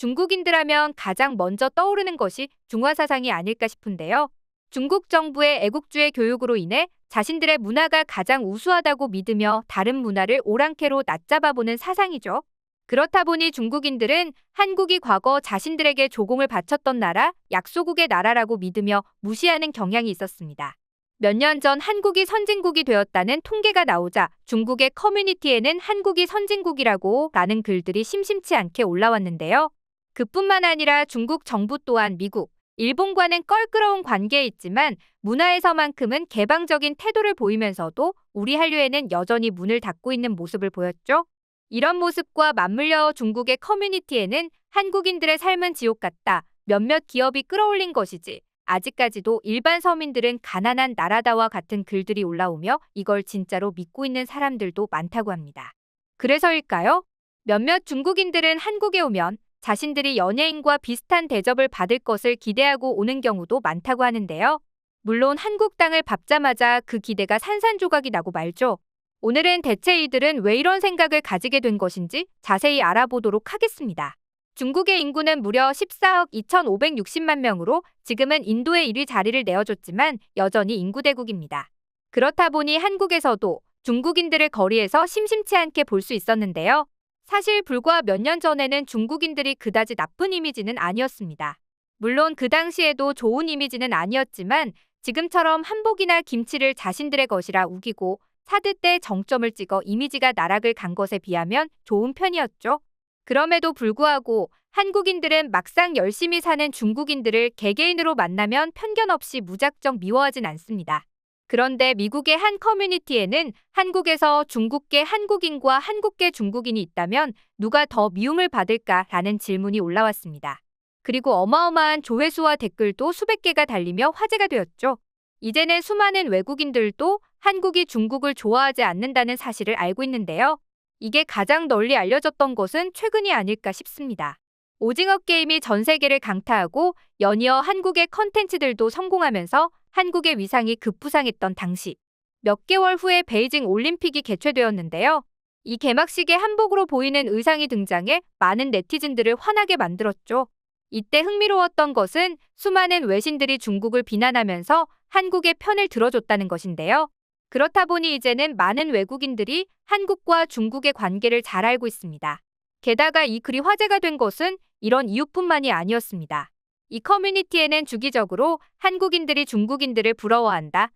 중국인들하면 가장 먼저 떠오르는 것이 중화사상이 아닐까 싶은데요. 중국 정부의 애국주의 교육으로 인해 자신들의 문화가 가장 우수하다고 믿으며 다른 문화를 오랑캐로 낮잡아보는 사상이죠. 그렇다 보니 중국인들은 한국이 과거 자신들에게 조공을 바쳤던 나라, 약소국의 나라라고 믿으며 무시하는 경향이 있었습니다. 몇 년 전 한국이 선진국이 되었다는 통계가 나오자 중국의 커뮤니티에는 한국이 선진국이라고 라는 글들이 심심치 않게 올라왔는데요. 그뿐만 아니라 중국 정부 또한 미국, 일본과는 껄끄러운 관계에 있지만 문화에서만큼은 개방적인 태도를 보이면서도 우리 한류에는 여전히 문을 닫고 있는 모습을 보였죠. 이런 모습과 맞물려 중국의 커뮤니티에는 한국인들의 삶은 지옥 같다. 몇몇 기업이 끌어올린 것이지. 아직까지도 일반 서민들은 가난한 나라다와 같은 글들이 올라오며 이걸 진짜로 믿고 있는 사람들도 많다고 합니다. 그래서일까요? 몇몇 중국인들은 한국에 오면 자신들이 연예인과 비슷한 대접을 받을 것을 기대하고 오는 경우도 많다고 하는데요. 물론 한국 땅을 밟자마자 그 기대가 산산조각이 나고 말죠. 오늘은 대체 이들은 왜 이런 생각을 가지게 된 것인지 자세히 알아보도록 하겠습니다. 중국의 인구는 무려 14억 2,560만 명으로 지금은 인도의 1위 자리를 내어줬지만 여전히 인구대국입니다. 그렇다 보니 한국에서도 중국인들을 거리에서 심심치 않게 볼 수 있었는데요. 사실 불과 몇 년 전에는 중국인들이 그다지 나쁜 이미지는 아니었습니다. 물론 그 당시에도 좋은 이미지는 아니었지만 지금처럼 한복이나 김치를 자신들의 것이라 우기고 사드 때 정점을 찍어 이미지가 나락을 간 것에 비하면 좋은 편이었죠. 그럼에도 불구하고 한국인들은 막상 열심히 사는 중국인들을 개개인으로 만나면 편견 없이 무작정 미워하진 않습니다. 그런데 미국의 한 커뮤니티에는 한국에서 중국계 한국인과 한국계 중국인이 있다면 누가 더 미움을 받을까라는 질문이 올라왔습니다. 그리고 어마어마한 조회수와 댓글도 수백 개가 달리며 화제가 되었죠. 이제는 수많은 외국인들도 한국이 중국을 좋아하지 않는다는 사실을 알고 있는데요. 이게 가장 널리 알려졌던 것은 최근이 아닐까 싶습니다. 오징어 게임이 전 세계를 강타하고 연이어 한국의 컨텐츠들도 성공하면서 한국의 위상이 급부상했던 당시 몇 개월 후에 베이징 올림픽이 개최되었는데요. 이 개막식에 한복으로 보이는 의상이 등장해 많은 네티즌들을 화나게 만들었죠. 이때 흥미로웠던 것은 수많은 외신들이 중국을 비난하면서 한국의 편을 들어줬다는 것인데요. 그렇다 보니 이제는 많은 외국인들이 한국과 중국의 관계를 잘 알고 있습니다. 게다가 이 글이 화제가 된 것은 이런 이유뿐만이 아니었습니다. 이 커뮤니티에는 주기적으로 한국인들이 중국인들을 부러워한다.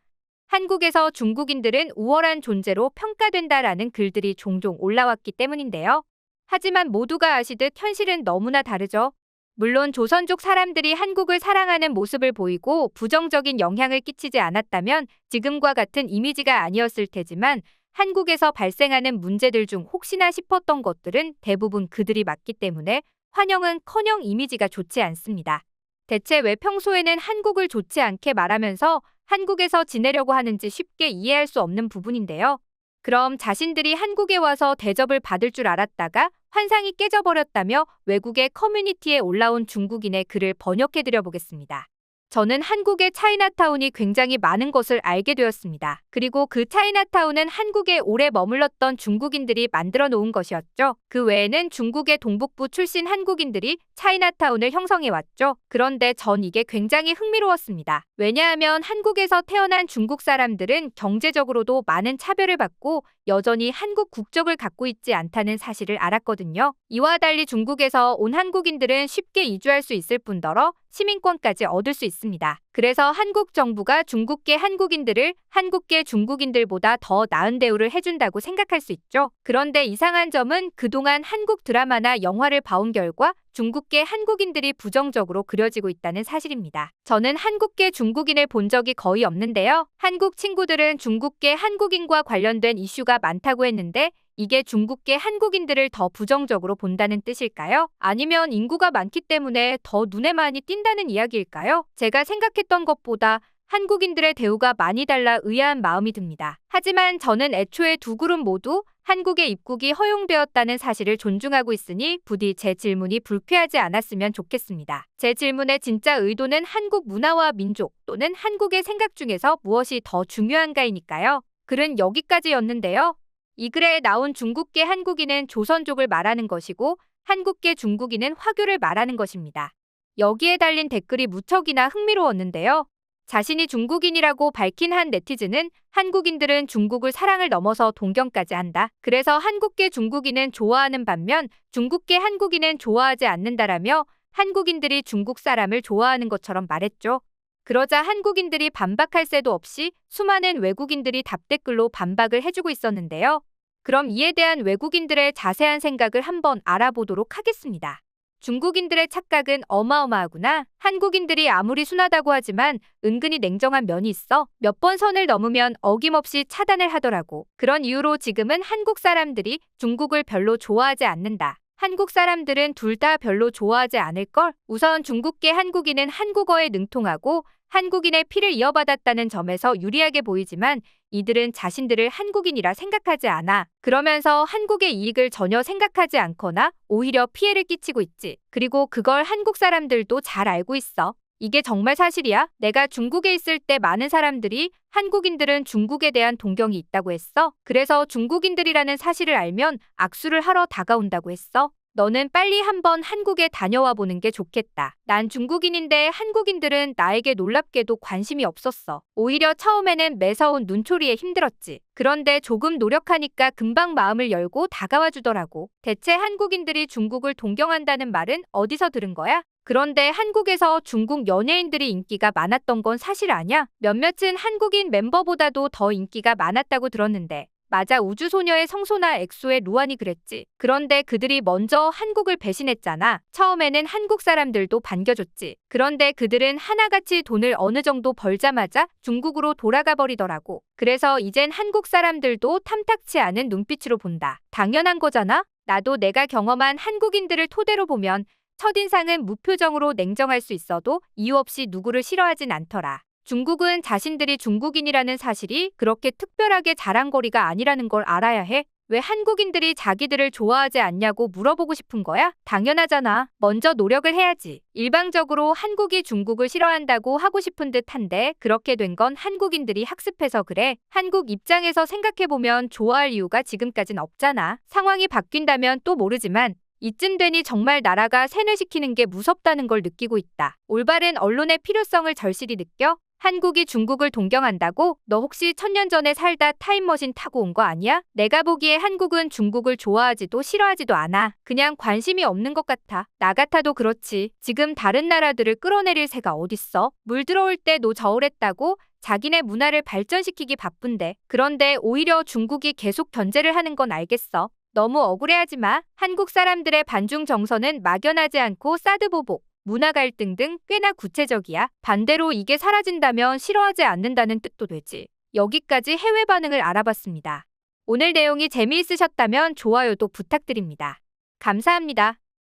한국에서 중국인들은 우월한 존재로 평가된다라는 글들이 종종 올라왔기 때문인데요. 하지만 모두가 아시듯 현실은 너무나 다르죠. 물론 조선족 사람들이 한국을 사랑하는 모습을 보이고 부정적인 영향을 끼치지 않았다면 지금과 같은 이미지가 아니었을 테지만 한국에서 발생하는 문제들 중 혹시나 싶었던 것들은 대부분 그들이 맞기 때문에 환영은 커녕 이미지가 좋지 않습니다. 대체 왜 평소에는 한국을 좋지 않게 말하면서 한국에서 지내려고 하는지 쉽게 이해할 수 없는 부분인데요. 그럼 자신들이 한국에 와서 대접을 받을 줄 알았다가 환상이 깨져버렸다며 외국의 커뮤니티에 올라온 중국인의 글을 번역해 드려 보겠습니다. 저는 한국의 차이나타운이 굉장히 많은 것을 알게 되었습니다. 그리고 그 차이나타운은 한국에 오래 머물렀던 중국인들이 만들어 놓은 것이었죠. 그 외에는 중국의 동북부 출신 한국인들이 차이나타운을 형성해 왔죠. 그런데 전 이게 굉장히 흥미로웠습니다. 왜냐하면 한국에서 태어난 중국 사람들은 경제적으로도 많은 차별을 받고 여전히 한국 국적을 갖고 있지 않다는 사실을 알았거든요. 이와 달리 중국에서 온 한국인들은 쉽게 이주할 수 있을 뿐더러 시민권까지 얻을 수 있습니다. 그래서 한국 정부가 중국계 한국인들을 한국계 중국인들보다 더 나은 대우를 해준다고 생각할 수 있죠. 그런데 이상한 점은 그동안 한국 드라마나 영화를 봐온 결과 중국계 한국인들이 부정적으로 그려지고 있다는 사실입니다. 저는 한국계 중국인을 본 적이 거의 없는데요. 한국 친구들은 중국계 한국인과 관련된 이슈가 많다고 했는데 이게 중국계 한국인들을 더 부정적으로 본다는 뜻일까요? 아니면 인구가 많기 때문에 더 눈에 많이 띈다는 이야기일까요? 제가 생각했던 것보다 한국인들의 대우가 많이 달라 의아한 마음이 듭니다. 하지만 저는 애초에 두 그룹 모두 한국의 입국이 허용되었다는 사실을 존중하고 있으니 부디 제 질문이 불쾌하지 않았으면 좋겠습니다. 제 질문의 진짜 의도는 한국 문화와 민족 또는 한국의 생각 중에서 무엇이 더 중요한가이니까요. 글은 여기까지였는데요. 이 글에 나온 중국계 한국인은 조선족을 말하는 것이고 한국계 중국인은 화교를 말하는 것입니다. 여기에 달린 댓글이 무척이나 흥미로웠는데요. 자신이 중국인이라고 밝힌 한 네티즌은 한국인들은 중국을 사랑을 넘어서 동경까지 한다. 그래서 한국계 중국인은 좋아하는 반면 중국계 한국인은 좋아하지 않는다라며 한국인들이 중국 사람을 좋아하는 것처럼 말했죠. 그러자 한국인들이 반박할 새도 없이 수많은 외국인들이 답댓글로 반박을 해주고 있었는데요. 그럼 이에 대한 외국인들의 자세한 생각을 한번 알아보도록 하겠습니다. 중국인들의 착각은 어마어마하구나. 한국인들이 아무리 순하다고 하지만 은근히 냉정한 면이 있어 몇 번 선을 넘으면 어김없이 차단을 하더라고. 그런 이유로 지금은 한국 사람들이 중국을 별로 좋아하지 않는다. 한국 사람들은 둘 다 별로 좋아하지 않을걸? 우선 중국계 한국인은 한국어에 능통하고 한국인의 피를 이어받았다는 점에서 유리하게 보이지만 이들은 자신들을 한국인이라 생각하지 않아. 그러면서 한국의 이익을 전혀 생각하지 않거나 오히려 피해를 끼치고 있지. 그리고 그걸 한국 사람들도 잘 알고 있어. 이게 정말 사실이야? 내가 중국에 있을 때 많은 사람들이 한국인들은 중국에 대한 동경이 있다고 했어. 그래서 중국인들이라는 사실을 알면 악수를 하러 다가온다고 했어. 너는 빨리 한번 한국에 다녀와 보는 게 좋겠다. 난 중국인인데 한국인들은 나에게 놀랍게도 관심이 없었어. 오히려 처음에는 매서운 눈초리에 힘들었지. 그런데 조금 노력하니까 금방 마음을 열고 다가와 주더라고. 대체 한국인들이 중국을 동경한다는 말은 어디서 들은 거야? 그런데 한국에서 중국 연예인들이 인기가 많았던 건 사실 아냐? 몇몇은 한국인 멤버보다도 더 인기가 많았다고 들었는데 맞아 우주소녀의 성소나 엑소의 루안이 그랬지. 그런데 그들이 먼저 한국을 배신했잖아. 처음에는 한국 사람들도 반겨줬지. 그런데 그들은 하나같이 돈을 어느 정도 벌자마자 중국으로 돌아가 버리더라고. 그래서 이젠 한국 사람들도 탐탁치 않은 눈빛으로 본다. 당연한 거잖아? 나도 내가 경험한 한국인들을 토대로 보면 첫인상은 무표정으로 냉정할 수 있어도 이유 없이 누구를 싫어하진 않더라. 중국은 자신들이 중국인이라는 사실이 그렇게 특별하게 자랑거리가 아니라는 걸 알아야 해. 왜 한국인들이 자기들을 좋아하지 않냐고 물어보고 싶은 거야? 당연하잖아. 먼저 노력을 해야지. 일방적으로 한국이 중국을 싫어한다고 하고 싶은 듯 한데 그렇게 된 건 한국인들이 학습해서 그래. 한국 입장에서 생각해보면 좋아할 이유가 지금까진 없잖아. 상황이 바뀐다면 또 모르지만 이쯤 되니 정말 나라가 세뇌시키는 게 무섭다는 걸 느끼고 있다. 올바른 언론의 필요성을 절실히 느껴 한국이 중국을 동경한다고? 너 혹시 천년 전에 살다 타임머신 타고 온 거 아니야? 내가 보기에 한국은 중국을 좋아하지도 싫어하지도 않아. 그냥 관심이 없는 것 같아. 나 같아도 그렇지. 지금 다른 나라들을 끌어내릴 새가 어딨어? 물 들어올 때 노 저울했다고? 자기네 문화를 발전시키기 바쁜데. 그런데 오히려 중국이 계속 견제를 하는 건 알겠어. 너무 억울해하지 마. 한국 사람들의 반중 정서는 막연하지 않고 사드보복. 문화 갈등 등 꽤나 구체적이야. 반대로 이게 사라진다면 싫어하지 않는다는 뜻도 되지. 여기까지 해외 반응을 알아봤습니다. 오늘 내용이 재미있으셨다면 좋아요도 부탁드립니다. 감사합니다.